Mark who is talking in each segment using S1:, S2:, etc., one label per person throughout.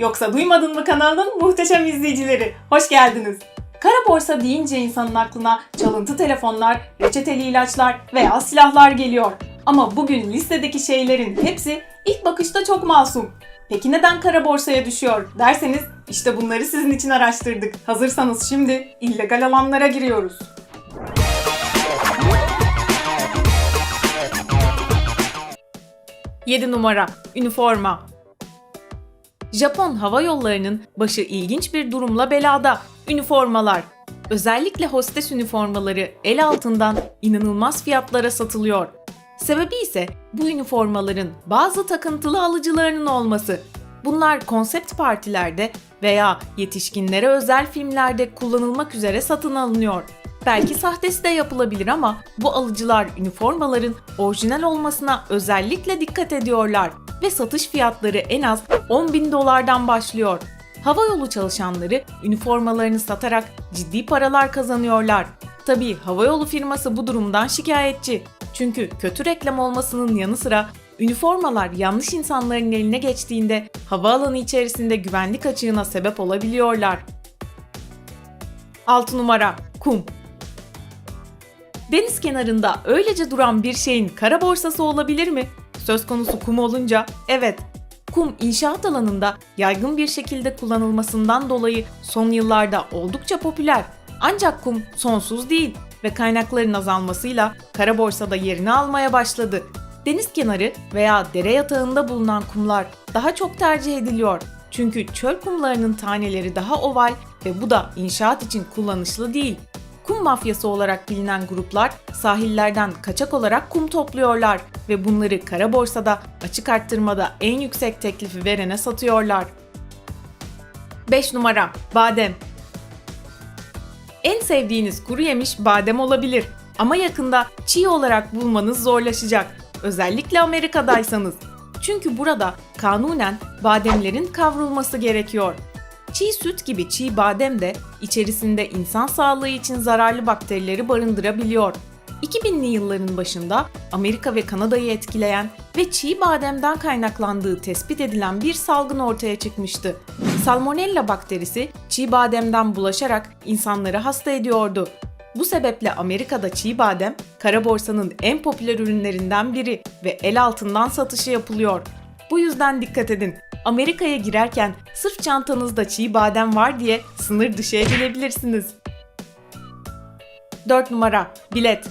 S1: Yoksa duymadın mı kanalının muhteşem izleyicileri? Hoş geldiniz. Kara borsa deyince insanın aklına çalıntı telefonlar, reçeteli ilaçlar veya silahlar geliyor. Ama bugün listedeki şeylerin hepsi ilk bakışta çok masum. Peki neden kara borsaya düşüyor derseniz işte bunları sizin için araştırdık. Hazırsanız şimdi illegal alanlara giriyoruz. Yedi numara Üniforma Japon hava yollarının başı ilginç bir durumla belada. Üniformalar. Özellikle hostes üniformaları el altından inanılmaz fiyatlara satılıyor. Sebebi ise bu üniformaların bazı takıntılı alıcılarının olması. Bunlar konsept partilerde veya yetişkinlere özel filmlerde kullanılmak üzere satın alınıyor. Belki sahtesi de yapılabilir ama bu alıcılar üniformaların orijinal olmasına özellikle dikkat ediyorlar ve satış fiyatları en az 10 bin dolardan başlıyor. Havayolu çalışanları üniformalarını satarak ciddi paralar kazanıyorlar. Tabii havayolu firması bu durumdan şikayetçi. Çünkü kötü reklam olmasının yanı sıra üniformalar yanlış insanların eline geçtiğinde havaalanı içerisinde güvenlik açığına sebep olabiliyorlar. 6 numara kum. Deniz kenarında öylece duran bir şeyin kara borsası olabilir mi? Söz konusu kum olunca evet. Kum inşaat alanında yaygın bir şekilde kullanılmasından dolayı son yıllarda oldukça popüler. Ancak kum sonsuz değil ve kaynakların azalmasıyla kara borsada yerini almaya başladı. Deniz kenarı veya dere yatağında bulunan kumlar daha çok tercih ediliyor. Çünkü çöl kumlarının taneleri daha oval ve bu da inşaat için kullanışlı değil. Kum mafyası olarak bilinen gruplar sahillerden kaçak olarak kum topluyorlar ve bunları kara borsada açık arttırmada en yüksek teklifi verene satıyorlar. 5 numara Badem En sevdiğiniz kuru yemiş badem olabilir ama yakında çiğ olarak bulmanız zorlaşacak. Özellikle Amerika'daysanız. Çünkü burada kanunen bademlerin kavrulması gerekiyor. Çiğ süt gibi çiğ badem de içerisinde insan sağlığı için zararlı bakterileri barındırabiliyor. 2000'li yılların başında Amerika ve Kanada'yı etkileyen ve çiğ bademden kaynaklandığı tespit edilen bir salgın ortaya çıkmıştı. Salmonella bakterisi çiğ bademden bulaşarak insanları hasta ediyordu. Bu sebeple Amerika'da çiğ badem, kara borsanın en popüler ürünlerinden biri ve el altından satışı yapılıyor. Bu yüzden dikkat edin. Amerika'ya girerken sırf çantanızda çiğ badem var diye sınır dışı edilebilirsiniz. 4 numara bilet.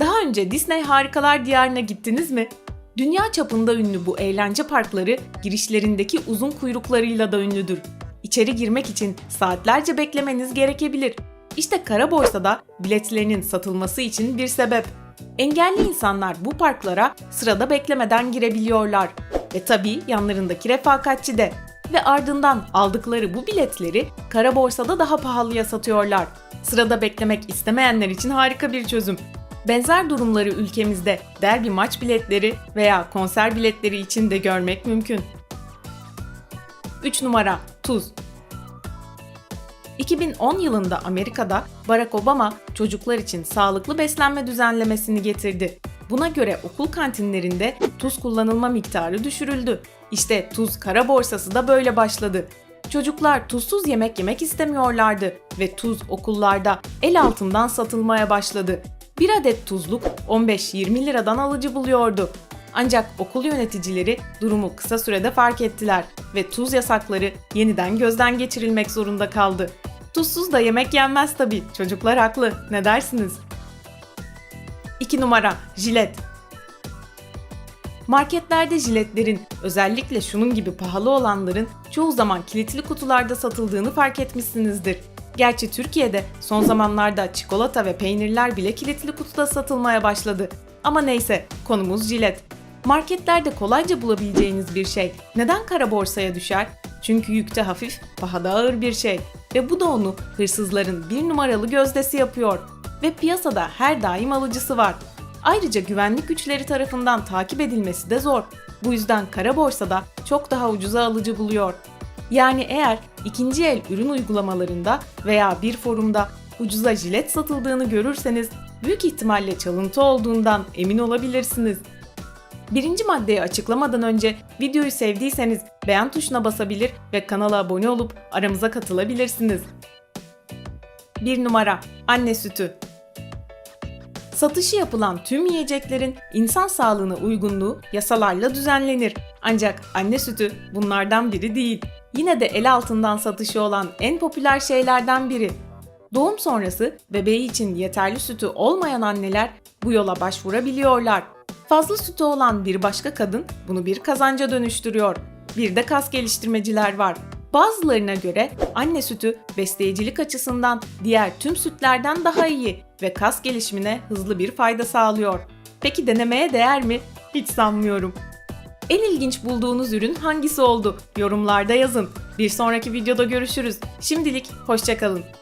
S1: Daha önce Disney Harikalar Diyarı'na gittiniz mi? Dünya çapında ünlü bu eğlence parkları girişlerindeki uzun kuyruklarıyla da ünlüdür. İçeri girmek için saatlerce beklemeniz gerekebilir. İşte kara borsada biletlerinin satılması için bir sebep. Engelli insanlar bu parklara sırada beklemeden girebiliyorlar. Ve tabii yanlarındaki refakatçi de. Ve ardından aldıkları bu biletleri kara borsada daha pahalıya satıyorlar. Sırada beklemek istemeyenler için harika bir çözüm. Benzer durumları ülkemizde derbi maç biletleri veya konser biletleri için de görmek mümkün. 3 numara Tuz 2010 yılında Amerika'da Barack Obama çocuklar için sağlıklı beslenme düzenlemesini getirdi. Buna göre okul kantinlerinde tuz kullanılma miktarı düşürüldü. İşte tuz kara borsası da böyle başladı. Çocuklar tuzsuz yemek yemek istemiyorlardı ve tuz okullarda el altından satılmaya başladı. Bir adet tuzluk 15-20 liradan alıcı buluyordu. Ancak okul yöneticileri durumu kısa sürede fark ettiler ve tuz yasakları yeniden gözden geçirilmek zorunda kaldı. Tuzsuz da yemek yenmez tabii. Çocuklar haklı. Ne dersiniz? 2 numara jilet. Marketlerde jiletlerin özellikle şunun gibi pahalı olanların çoğu zaman kilitli kutularda satıldığını fark etmişsinizdir. Gerçi Türkiye'de son zamanlarda çikolata ve peynirler bile kilitli kutuda satılmaya başladı. Ama neyse konumuz jilet. Marketlerde kolayca bulabileceğiniz bir şey. Neden kara borsaya düşer? Çünkü yükte hafif, pahada ağır bir şey. Ve bu da onu hırsızların bir numaralı gözdesi yapıyor. Ve piyasada her daim alıcısı var. Ayrıca güvenlik güçleri tarafından takip edilmesi de zor. Bu yüzden kara borsada çok daha ucuza alıcı buluyor. Yani eğer ikinci el ürün uygulamalarında veya bir forumda ucuza jilet satıldığını görürseniz büyük ihtimalle çalıntı olduğundan emin olabilirsiniz. Birinci maddeyi açıklamadan önce videoyu sevdiyseniz beğen tuşuna basabilir ve kanala abone olup aramıza katılabilirsiniz. 1 numara Anne sütü Satışı yapılan tüm yiyeceklerin insan sağlığına uygunluğu yasalarla düzenlenir. Ancak anne sütü bunlardan biri değil. Yine de el altından satışı olan en popüler şeylerden biri. Doğum sonrası bebeği için yeterli sütü olmayan anneler bu yola başvurabiliyorlar. Fazla sütü olan bir başka kadın bunu bir kazanca dönüştürüyor. Bir de kas geliştirmeciler var. Bazılarına göre anne sütü besleyicilik açısından diğer tüm sütlerden daha iyi ve kas gelişimine hızlı bir fayda sağlıyor. Peki denemeye değer mi? Hiç sanmıyorum. En ilginç bulduğunuz ürün hangisi oldu? Yorumlarda yazın. Bir sonraki videoda görüşürüz. Şimdilik hoşçakalın.